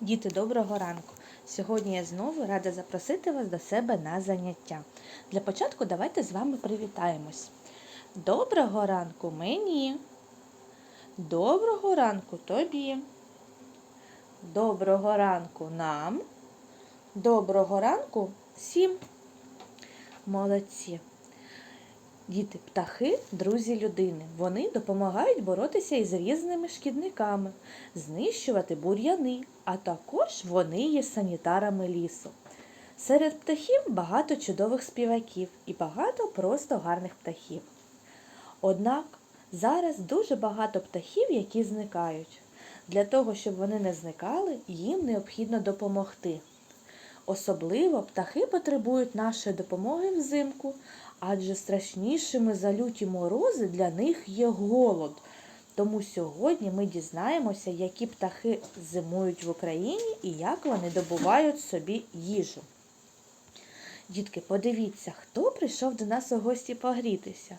Діти, доброго ранку! Сьогодні я знову рада запросити вас до себе на заняття. Для початку давайте з вами привітаємось. Доброго ранку мені. Доброго ранку тобі. Доброго ранку нам. Доброго ранку всім. Молодці. Діти, птахи друзі людини. Вони допомагають боротися із різними шкідниками, знищувати бур'яни, а також вони є санітарами лісу. Серед птахів багато чудових співаків і багато просто гарних птахів. Однак зараз дуже багато птахів, які зникають. Для того, щоб вони не зникали, їм необхідно допомогти. Особливо птахи потребують нашої допомоги взимку, адже страшнішими за люті морози для них є голод. Тому сьогодні ми дізнаємося, які птахи зимують в Україні і як вони добувають собі їжу. Дітки, подивіться, хто прийшов до нас у гості погрітися.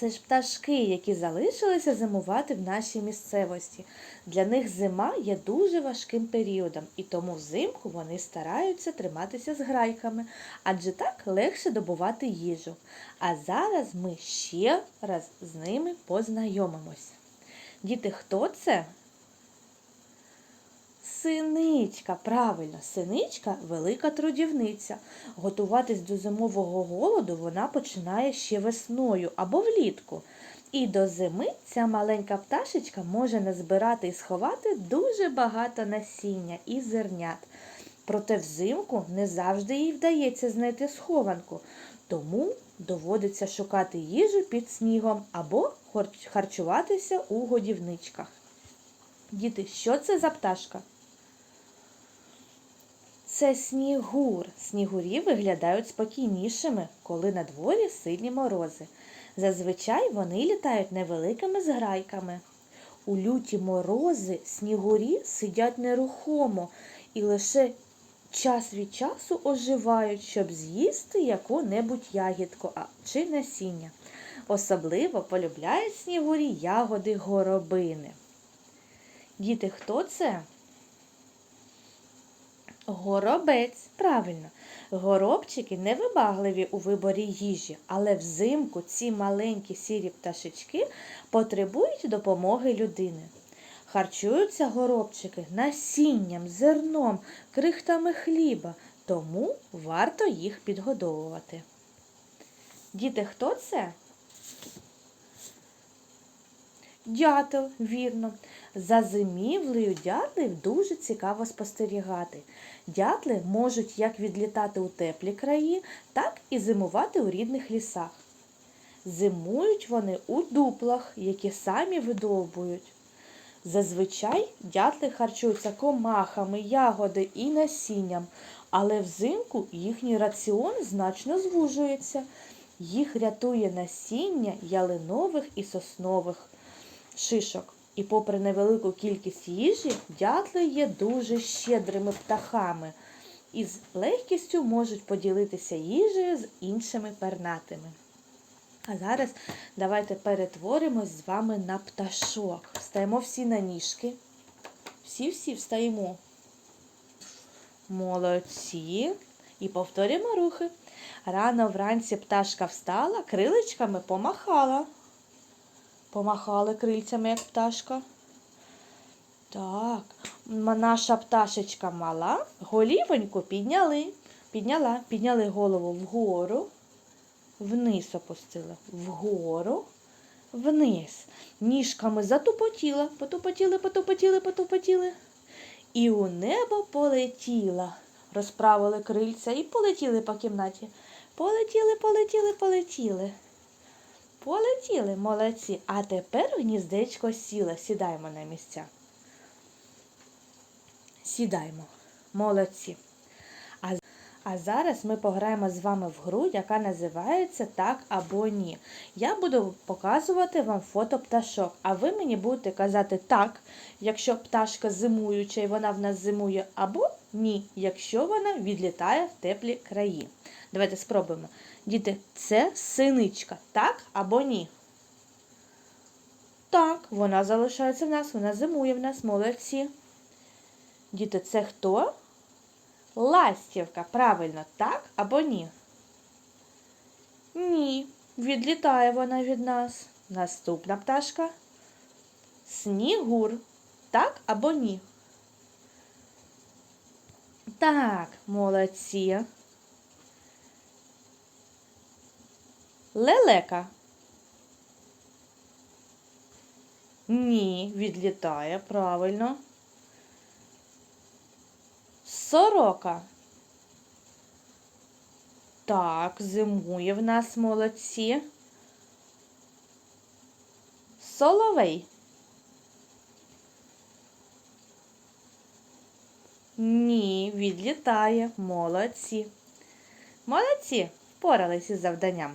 Це ж пташки, які залишилися зимувати в нашій місцевості. Для них зима є дуже важким періодом, і тому взимку вони стараються триматися з грайками, адже так легше добувати їжу. А зараз ми ще раз з ними познайомимось. Діти, хто це? Синичка, правильно, синичка велика трудівниця. Готуватись до зимового голоду вона починає ще весною або влітку. І до зими ця маленька пташечка може назбирати і сховати дуже багато насіння і зернят. Проте взимку не завжди їй вдається знайти схованку, тому доводиться шукати їжу під снігом або харчуватися у годівничках. Діти, що це за пташка? Це снігур. Снігурі виглядають спокійнішими, коли на дворі сильні морози. Зазвичай вони літають невеликими зграйками. У люті морози снігурі сидять нерухомо і лише час від часу оживають, щоб з'їсти яку-небудь ягідку чи насіння. Особливо полюбляють снігурі ягоди горобини. Діти, хто це? Горобець, правильно. Горобчики невибагливі у виборі їжі, але взимку ці маленькі сірі пташечки потребують допомоги людини. Харчуються горобчики насінням, зерном, крихтами хліба, тому варто їх підгодовувати. Діти, хто це? Дятел, вірно. За зимівлею дятлів дуже цікаво спостерігати. Дятли можуть як відлітати у теплі краї, так і зимувати у рідних лісах. Зимують вони у дуплах, які самі видовбують. Зазвичай дятли харчуються комахами, ягоди і насінням, але взимку їхній раціон значно звужується. Їх рятує насіння ялинових і соснових шишок. І попри невелику кількість їжі, дятли є дуже щедрими птахами і з легкістю можуть поділитися їжею з іншими пернатими. А зараз давайте перетворимось з вами на пташок. Встаємо всі на ніжки. Всі-всі встаємо. Молодці. І повторюємо рухи. Рано вранці пташка встала, крилечками помахала. Помахали крильцями, як пташка. Так, наша пташечка мала, голівоньку підняли, підняла, підняли голову вгору, вниз опустили, вгору, вниз. Ніжками затупотіла, потупотіли, потупотіли, потупотіли. І у небо полетіла. Розправили крильця і полетіли по кімнаті. Полетіли, полетіли, полетіли. Полетіли молодці, а тепер гніздечко сіла. Сідаємо на місця. Сідаємо, молодці. А, зараз ми пограємо з вами в гру, яка називається Так або ні. Я буду показувати вам фото пташок, а ви мені будете казати так, якщо пташка зимуюча і вона в нас зимує, або ні, якщо вона відлітає в теплі краї. Давайте спробуємо. Діти, це синичка, так або ні? Так, вона залишається в нас, вона зимує в нас, молодці. Діти, це хто? Ластівка. Правильно, так або ні? Ні. Відлітає вона від нас. Наступна пташка. Снігур. Так або ні? Так, молодці. Лелека. Ні, відлітає, правильно. Сорока. Так, зимує в нас молодці. Соловей. Ні, відлітає. Молодці. Молодці, впорались із завданням.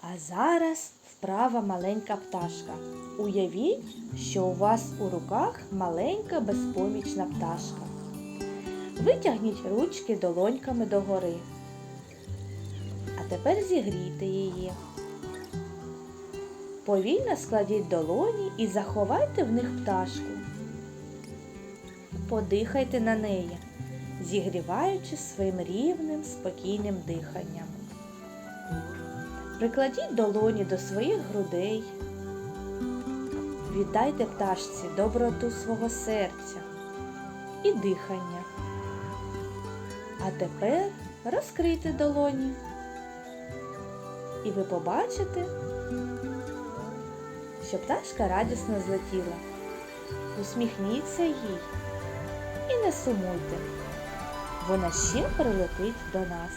А зараз вправа маленька пташка. Уявіть, що у вас у руках маленька безпомічна пташка. Витягніть ручки долоньками догори. А тепер зігрійте її. Повільно складіть долоні і заховайте в них пташку. Подихайте на неї, зігріваючи своїм рівним, спокійним диханням. Прикладіть долоні до своїх грудей. Віддайте пташці доброту свого серця і дихання. А тепер розкрийте долоні. І ви побачите, що пташка радісно злетіла. Усміхніться їй і не сумуйте. Вона ще прилетить до нас.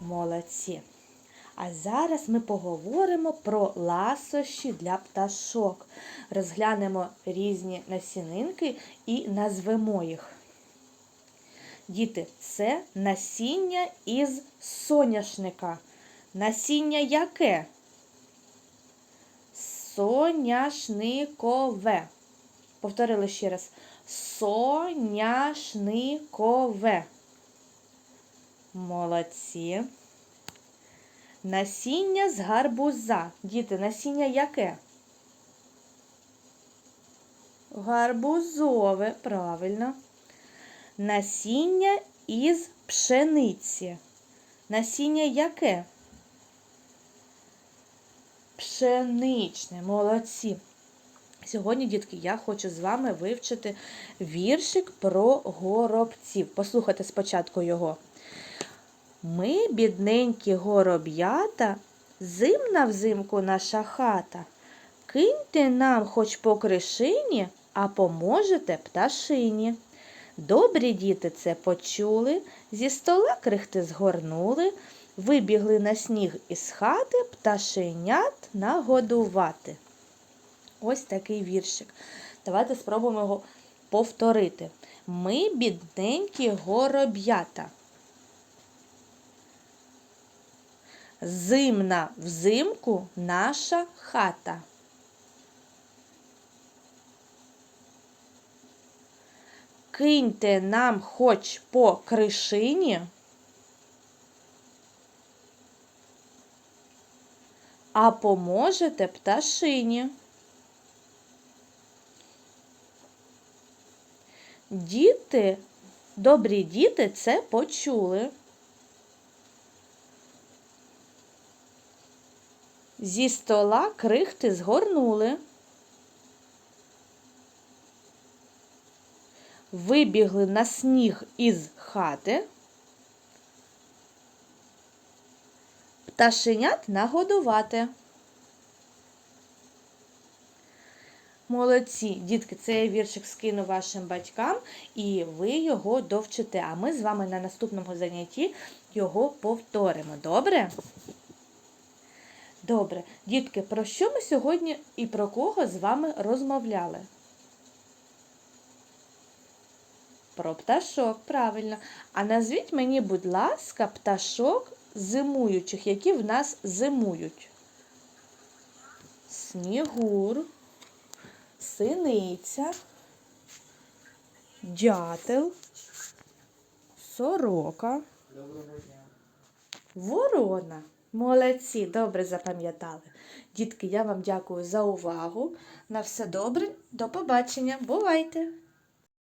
Молодці. А зараз ми поговоримо про ласощі для пташок. Розглянемо різні насінинки і назвемо їх. Діти, це насіння із соняшника. Насіння яке? Соняшникове. Повторили ще раз. Соняшникове. Молодці. Насіння з гарбуза. Діти, насіння яке? Гарбузове, правильно. Насіння із пшениці. Насіння яке? Пшеничне, молодці. Сьогодні, дітки, я хочу з вами вивчити віршик про горобців. Послухайте спочатку його. Ми, бідненькі гороб'ята, зимна взимку наша хата. Киньте нам хоч по кришині, а поможете пташині. Добрі діти це почули, зі стола крихти згорнули, вибігли на сніг із хати пташенят нагодувати. Ось такий віршик. Давайте спробуємо його повторити. Ми бідненькі гороб'ята. Зимна взимку наша хата. Киньте нам хоч по кришині, а поможете пташині. Діти, добрі діти це почули. Зі стола крихти згорнули. Вибігли на сніг із хати. Пташенят нагодувати. Молодці, дітки, цей віршик скину вашим батькам, і ви його довчите. А ми з вами на наступному занятті його повторимо. Добре? Добре, дітки, про що ми сьогодні і про кого з вами розмовляли? Про пташок, правильно. А назвіть мені, будь ласка, пташок зимуючих, які в нас зимують. Снігур, синиця, дятел, сорока, ворона. Молодці, добре запам'ятали. Дітки, я вам дякую за увагу. На все добре, до побачення. Бувайте!